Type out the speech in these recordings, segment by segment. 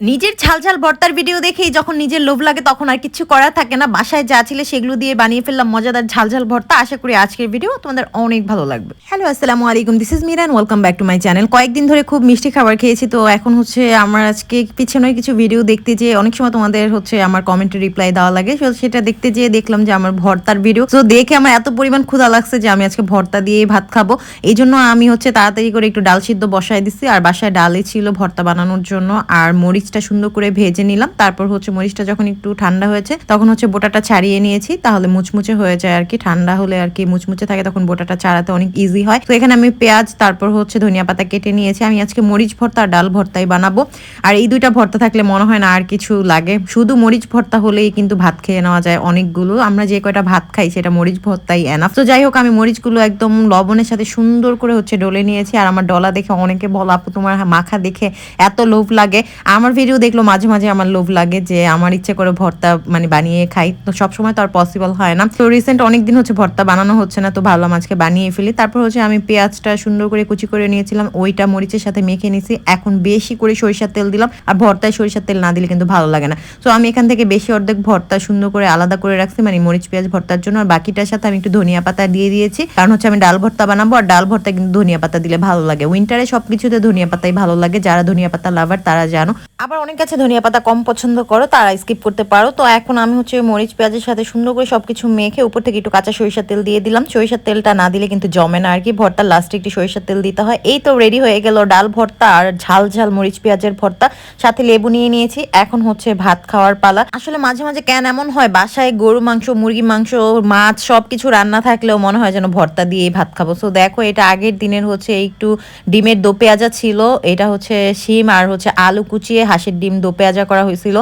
নিজের ঝাল ঝাল ভর্তার ভিডিও দেখেই যখন নিজের লোভ লাগে তখন আর কিছু করার থাকে না। বাসায় যা ছিল সেগুলো দিয়ে বানিয়ে ফেললাম মজাদার ঝাল ঝাল ভর্তা। আশা করি আজকের ভিডিও তোমাদের অনেক ভালো লাগবে। হ্যালো আসসালামু আলাইকুম this is Miran welcome back to my channel কয়েকদিন ধরে খুব মিষ্টি খাবার খেয়েছি, তো এখন হচ্ছে আমার আজকে পিছনে কিছু ভিডিও দেখতে যে অনেক সময় তোমাদের হচ্ছে আমার কমেন্টে রিপ্লাই দেওয়া লাগে। সেটা দেখতে যেয়ে দেখলাম যে আমার ভর্তার ভিডিও তো দেখে আমার এত পরিমাণ ক্ষুধা লাগছে যে আমি আজকে ভর্তা দিয়ে ভাত খাব। এই জন্য আমি হচ্ছে তাড়াতাড়ি করে একটু ডাল সিদ্ধ বসায় দিচ্ছি আর বাসায় ডালে ছিল ভর্তা বানানোর জন্য। আর মরিচটা সুন্দর করে ভেজে নিলাম। তারপর হচ্ছে মরিচটা যখন একটু ঠান্ডা হয়েছে, তখন হচ্ছে বোটাটা ছাড়িয়ে নিয়েছি, তাহলে মুচমুচে হয়ে যায় আর কি। ঠান্ডা হলে আর কি মুচমুচে থাকে, তখন বোটাটা ছাড়াতে অনেক ইজি হয়। তো এখানে আমি পেঁয়াজ, তারপর হচ্ছে ধনিয়া পাতা কেটে নিয়েছি। আমি আজকে মরিচ ভর্তা আর ডাল ভর্তাই বানাবো। আর এই দুইটা ভর্তা থাকলে মনে হয় না আর কিছু লাগে। শুধু মরিচ ভর্তা হলেই কিন্তু ভাত খেয়ে নেওয়া যায় অনেকগুলো। আমরা যে কয়টা ভাত খাই সেটা মরিচ ভর্তাই এনাফ তো যাই হোক, আমি মরিচগুলো একদম লবণের সাথে সুন্দর করে হচ্ছে ডলে নিয়েছি। আর আমার ডলা দেখে অনেকে বলো, আপু, তোমার মাখা দেখে এত লোভ লাগে। আমার ভিডিও দেখল, মাঝে মাঝে আমার লোভ লাগে যে আমার ইচ্ছে করে ভর্তা মানে বানিয়ে খাই। তো সবসময় তো আর পসিবল হয় না। তো রিসেন্ট অনেকদিন হচ্ছে ভর্তা বানানো হচ্ছে না, তো ভাবলাম আজকে বানিয়ে ফেলি। তারপর হচ্ছে আমি পেঁয়াজটা সুন্দর করে কুচি করে নিয়েছিলাম, ওইটা মরিচের সাথে মেখে নিয়েছি এখন বেশি করে সরিষার তেল দিলাম, আর ভর্তায় সরিষার তেল না দিলে কিন্তু ভালো লাগে না। তো আমি এখান থেকে বেশি অর্ধেক ভর্তা সুন্দর করে আলাদা করে রাখছি মানে মরিচ, পেঁয়াজ ভর্তার জন্য। আর বাকিটার সাথে আমি একটু ধনিয়া পাতা দিয়ে দিয়েছি। কারণ হচ্ছে আমি ডাল ভর্তা বানাবো, আর ডাল ভর্তা কিন্তু ধনিয়া পাতা দিলে ভালো লাগে। উইন্টারে সবকিছুতে ধনিয়া পাতাই ভালো লাগে। যারা ধনিয়া পাতা লাভার তারা জানো। আবার অনেক কাছে ধনিয়া পাতা কম পছন্দ করো, তারা স্কিপ করতে পারো। তো এখন আমি হচ্ছে মরিচ, পেঁয়াজের সাথে সুন্দর করে সবকিছু মেখে উপর থেকে একটু কাঁচা সরিষার তেল দিয়ে দিলাম। সরিষার তেলটা না দিলে কিন্তু জমে না আর কি ভর্তার লাস্টে একটু সরিষার তেল দিতে হয়। এই তো রেডি হয়ে গেল ডাল ভর্তা আর ঝাল ঝাল মরিচ, পেঁয়াজের ভর্তা। সাথে লেবু নিয়ে নিয়েছি। এখন হচ্ছে ভাত খাওয়ার পালা। আসলে মাঝে মাঝে কেন এমন হয়, বাসায় গরু মাংস, মুরগি মাংস, মাছ সবকিছু রান্না থাকলেও মনে হয় যেন ভর্তা দিয়ে ভাত খাব। তো দেখো, এটা আগের দিনের হচ্ছে একটু ডিমের দো পেঁয়াজা ছিল। এটা হচ্ছে শিম আর হচ্ছে আলু কুচিয়ে হাঁসের ডিম দো পেঁয়াজা করা হয়েছিল।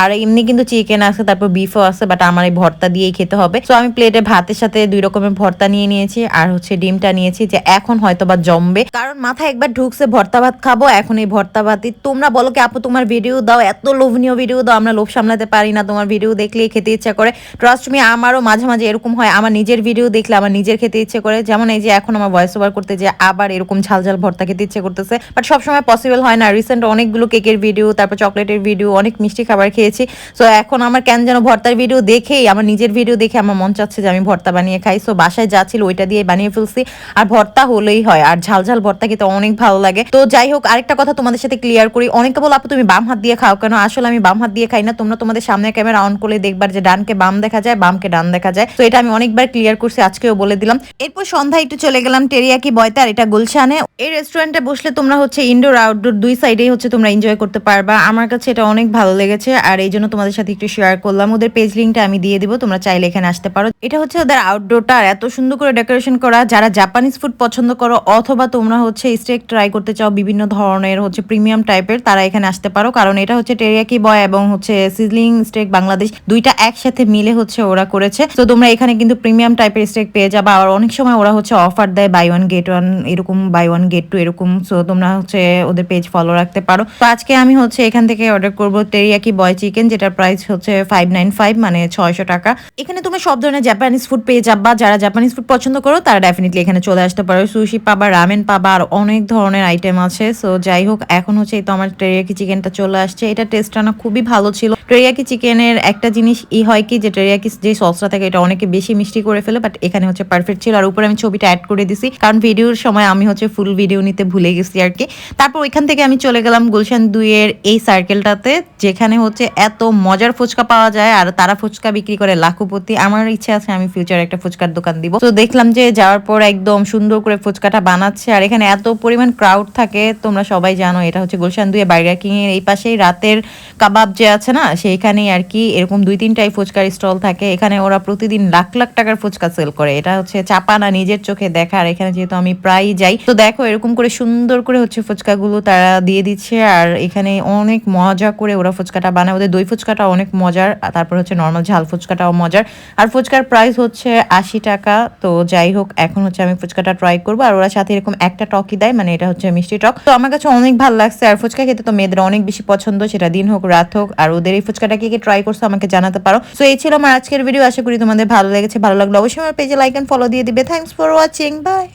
আর এমনি কিন্তু চিকেন আছে, তারপর বিফও আছে বাট আমার এই ভর্তা দিয়েই খেতে হবে। তো আমি প্লেটে ভাতের সাথে দুই রকমের ভর্তা নিয়ে নিয়েছি, আর হচ্ছে ডিমটা নিয়েছি যে এখন হয়তো বা জমবে। কারণ মাথায় একবার ঢুকছে, ভর্তা ভাত খাব, এখন এই ভর্তা ভাতই। তোমরা বলো কি, আপু, তোমার ভিডিও দাও, এত লোভনীয় ভিডিও দাও, আমরা লোভ সামলাতে পারি না। তোমার ভিডিও দেখলেই খেতে ইচ্ছা করে। ট্রাস্ট মি আমারও মাঝে মাঝে এরকম হয়। আমার নিজের ভিডিও দেখলে আমার নিজের খেতে ইচ্ছে করে। যেমন এই যে এখন আমার ভয়েস ওভার করতে যে আবার এরকম ঝাল ঝাল ভর্তা খেতে ইচ্ছে করতেছে। বাট সবসময় পসিবল হয় না। রিসেন্ট অনেকগুলো কেকের ভিডিও তারপর চকলেটের ভিডিও অনেক মিষ্টি খাবার খেয়েছি। সো এখন আমার কেন যেন ভর্তার ভিডিও দেখেই, আমার নিজের ভিডিও দেখে আমার মন চাচ্ছে যে আমি ভর্তা বানিয়ে খাই। সো বাসায় যা ছিল ওইটা দিয়ে বানিয়ে ফেলছি। আর ভর্তা হলেই হয়, আর ঝাল ঝাল ভর্তা খেতে অনেক ভালো লাগে। তো যাই হোক, আরেকটা কথা তোমাদের সাথে ক্লিয়ার করি। অনেকে বলো, আপু, তুমি বাম হাত দিয়ে খাও কেন? আসলে আমি বাম হাত দিয়ে খাই না। তোমরা তোমাদের সামনে ক্যামেরা অন করলে দেখবার যে ডানকে বাম দেখা যায়, বামকে ডান দেখা যায়। তো এটা আমি অনেকবার ক্লিয়ার করছি, আজকেও বলে দিলাম। এরপর সন্ধ্যায় একটু চলে গেলাম টেরিয়াকি বয়তে, আর এটা গুলশানে। এই রেস্টুরেন্টে বসলে তোমরা হচ্ছে ইনডোর আউটডোর দুই সাইডেই হচ্ছে তোমরা এনজয় করতে পারবা আমার কাছে এটা অনেক ভালো লেগেছে, আর এই জন্য তোমাদের সাথে একটু শেয়ার করলাম। ওদের পেজ লিঙ্কটা আমি দিয়ে দিব, তোমরা চাইলে এখানে আসতে পারো। এটা হচ্ছে ওদের আউটডোরটা এত সুন্দর করে ডেকোরেশন করা। যারা জাপানিজ ফুড পছন্দ করো, অথবা তোমরা হচ্ছে স্টেক ট্রাই করতে চাও, বিভিন্ন ধরনের হচ্ছে প্রিমিয়াম টাইপের তারা এখানে আসতে পারো। কারণ এটা হচ্ছে টেরিয়াকি বয় এবং হচ্ছে সিজলিং স্টেক বাংলাদেশ, দুইটা একসাথে মিলে হচ্ছে ওরা করেছে। তো তোমরা এখানে কিন্তু প্রিমিয়াম টাইপের স্টেক পেয়ে যাবা, আর অনেক সময় ওরা হচ্ছে অফার দেয় বাই ওয়ান গেট ওয়ান এরকম বাই ওয়ান গেট টু এরকম। সো তোমরা হচ্ছে ওদের পেজ ফলো রাখতে পারো। তো আজকে আমি হচ্ছে এখান থেকে অর্ডার করব টেরিয়াকি বয় চিকেন যেটার প্রাইস হচ্ছে ফাইভ নাইন ফাইভ মানে ছয়শো টাকা। এখানে তুমি সব ধরনের জাপানিজ ফুড পেয়ে যাবা। যারা জাপানিজ ফুড পছন্দ করো, তারা ডেফিনেটলি এখানে চলে আসতে পারো। সুশি পাবা রামেন পাবা, আর অনেক ধরনের আইটেম আছে। সো যাই হোক, এখন হচ্ছে এই তো আমার টেরিয়াকি চিকেনটা চলে আসছে। এটা টেস্টটা না খুবই ভালো ছিল। টেরিয়াকি চিকেনের একটা জিনিস ই হয় কি, যে টেরিয়াকি যে সসটা থাকে, এটা অনেকে বেশি মিষ্টি করে ফেলে বাট এখানে হচ্ছে পারফেক্ট ছিল। আর উপরে আমি ছবিটা অ্যাড করে দিছি, কারণ ভিডিওর সময় আমি হচ্ছে ফুল ভিডিও নিতে ভুলে গেছি আর কি। তারপর ওইখান থেকে আমি চলে গেলাম গুলশান দুইয়ের এই সার্কেলটাতে যেখানে হচ্ছে এত মজার ফুচকা পাওয়া যায় আর তারা ফুচকা বিক্রি করে লাখপতি। আমার ইচ্ছা আছে আমি ফিউচারে একটা ফুচকার দোকান দিব। তো দেখলাম যে যাওয়ার পর একদম সুন্দর করে ফুচকাটা বানাচ্ছে আর এখানে এত পরিমাণ ক্রাউড থাকে, তোমরা সবাই জানো এটা হচ্ছে গুলশান দুয়ে বার্গার কিং এর এই পাশেই রাতের কাবাব যে আছে না, সেইখানেই আর কি এরকম দুই তিনটাই ফুচকার স্টল থাকে। এখানে ওরা প্রতিদিন লাখ লাখ টাকার ফুচকা সেল করে। এটা হচ্ছে চাপা না নিজের চোখে দেখা আর এখানে যেহেতু আমি প্রায় যাই। তো দেখো এরকম করে সুন্দর করে হচ্ছে ফুচকাগুলো তারা দিয়ে দিচ্ছে আর এখানে অনেক মজা করে ওরা ফুচকাটা বানায়। ওদের দই ফুচকাটা অনেক মজার তারপর হচ্ছে নর্মাল ঝাল ফুচকাটাও মজার। আর ফুচকার প্রাইস হচ্ছে আশি টাকা। তো যাই হোক, এখন হচ্ছে আমি ফুচকাটা ট্রাই করব। আর ওরা সাথে এরকম একটা টকই দেয় মানে এটা হচ্ছে মিষ্টি টক। তো আমার কাছে অনেক ভালো লাগছে। আর ফুচকা খেতে তো মেয়েদের অনেক বেশি পছন্দ, সেটা দিন হোক, রাত হোক। আর ওদের এই ফুচকাটা কে ট্রাই করছ আমাকে জানাতে পারো। তো এই ছিল আমার আজকের ভিডিও আশা করি তোমাদের ভালো লেগেছে। ভালো লাগল অবশ্যই আমার পেজে লাইক অ্যান্ড ফলো দিয়ে দিবে। Thanks for watching by